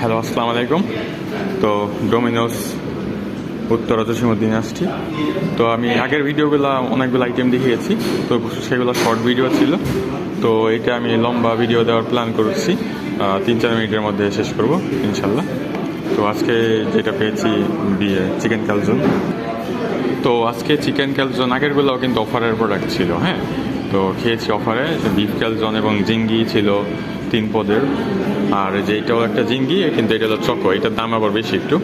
Hello, আসসালামু আলাইকুম। তো ডোমিনোস উত্তরা জসীমুদ্দিন আসছি। তো আমি আগের ভিডিওগুলো অনেকগুলো আইটেম দেখিয়েছি। তো সেগুলো শর্ট ভিডিও ছিল। তো এটা আমি লম্বা ভিডিও দেওয়ার প্ল্যান করছি। তিন চার মিনিটের মধ্যে শেষ করব ইনশাল্লাহ তো আজকে যেটা পেয়েছি, বিয়ে চিকেন ক্যালজন তো আজকে চিকেন ক্যালজন আগেরগুলোও কিন্তু অফারের প্রোডাক্ট ছিল হ্যাঁ? তো খেয়েছি অফারে বিফ ক্যালজন এবং জিঙ্গি ছিল। তিন পদের। আর যেটাও একটা জিঙ্গি, কিন্তু এটা হলো চকো। এটার দাম আবার বেশি একটু।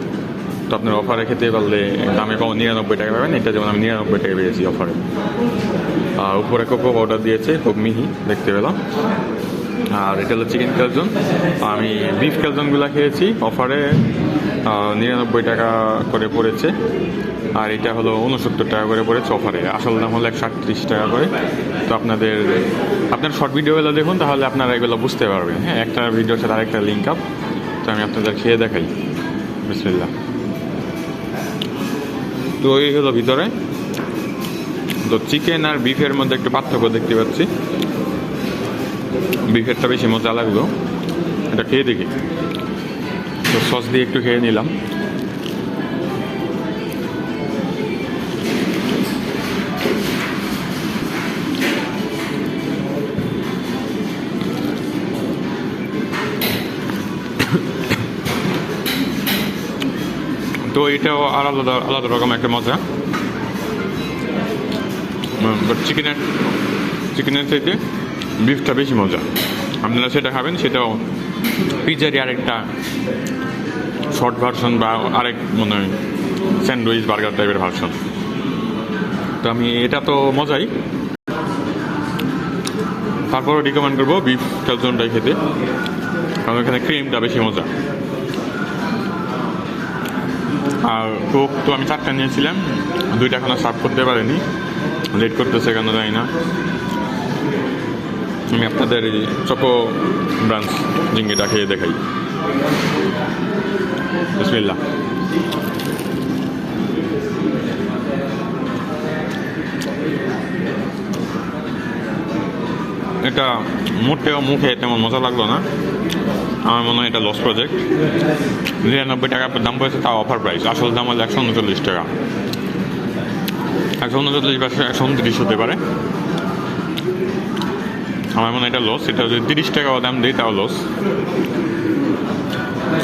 তো আপনার অফারে খেতে পারলে দামে কম নিরানব্বই টাকা, পাবেন? এটা যেমন আমি নিরানব্বই টাকা পেয়েছি অফারে। আর উপরে কোকো অর্ডার দিয়েছে, খুব মিহি, দেখতে পেলাম। আর এটা হলো চিকেন ক্যালজন আমি বিফ ক্যালজনগুলো খেয়েছি অফারে। নিরানব্বই টাকা করে পড়েছে। আর এটা হলো উনসত্তর টাকা করে পড়েছে অফারে। আসল দাম হলো একশো আটত্রিশ টাকা করে। তো আপনাদের, আপনার শর্ট ভিডিওগুলো দেখুন, তাহলে আপনারা এগুলো বুঝতে পারবেন। হ্যাঁ একটা ভিডিওর সাথে আরেকটা লিঙ্ক আপ তো আমি আপনাদের খেয়ে দেখাই। বিসমিল্লা তো এই হলো ভিতরে। তো চিকেন আর বিফের মধ্যে একটু পার্থক্য দেখতে পাচ্ছি। বিফেরটা বেশি মজা লাগল। এটা খেয়ে দেখি। তো সস দিয়ে একটু খেয়ে নিলাম। তো এটাও আর আলাদা আলাদা রকম একটা মজা। বাট চিকেনের চিকেনের চাইতে বিফটা বেশি মজা। আপনারা সেটা খাবেন, সেটাও পিৎজারই আরেকটা শর্ট ভার্সন বা আরেক মানে স্যান্ডউইচ বার্গার টাইপের ভার্সন তো আমি, এটা তো মজাই। তারপরও রিকমেন্ড করব বিফ ক্যালজনটাই খেতে। কারণ এখানে ক্রিমটা বেশি মজা। আর কোক তো আমি চারটা নিয়েছিলাম, দুইটা এখনও সার্ভ করতে পারিনি। লেট করতেছে কেন জানি না। আমি আপনাদের এই চকো ব্রাঞ্চ জিঙ্গিটা খেয়ে দেখাই। বিসমিল্লা এটা মোটেও মুখে তেমন মজা লাগল না। আমার মনে হয় এটা লস প্রজেক্ট নিরানব্বই টাকা দাম পড়েছে, তাও অফার প্রাইস আসল দাম হলো একশো উনচল্লিশ টাকা। একশো উনচল্লিশ বা একশো উনত্রিশ হতে পারে। আমার মনে হয় এটা লস এটা যদি তিরিশ টাকা দাম দিই, তাও লস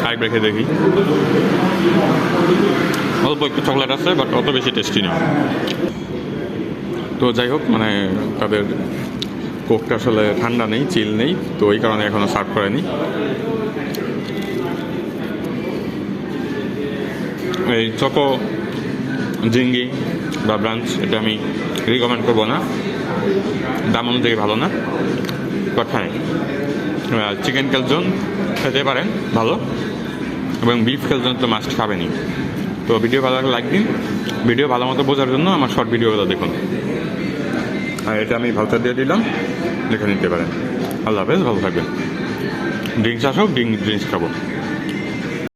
আরেক রেখে দেখি। অল্প একটু চকলেট আছে বাট অত বেশি টেস্টি না। তো যাই হোক মানে তাদের কোকটা আসলে ঠান্ডা নেই, চিল নেই, তো এই কারণে এখনও সার্ভ করেনি। এই চকো, জিঙ্গি বা ব্রাঞ্চ, এটা আমি রিকমেন্ড করব না। দাম অনুযায়ী ভালো না বাট চিকেন ক্যালজন খেতে পারেন, ভালো। এবং বিফ ক্যালজন তো মাস্ট খাবেনি তো ভিডিও ভালো লাগলে লাইক দিন। ভিডিও ভালো মতো বোঝার জন্য আমার শর্ট ভিডিওগুলো দেখুন। আর এটা আমি ভাউচার দিয়ে দিলাম। লিখে নিতে পারেন। আল্লাহ হাফেজ, ভালো থাকবেন। ড্রিঙ্কস আসুক ড্রিঙ্ক ড্রিঙ্কস খাব।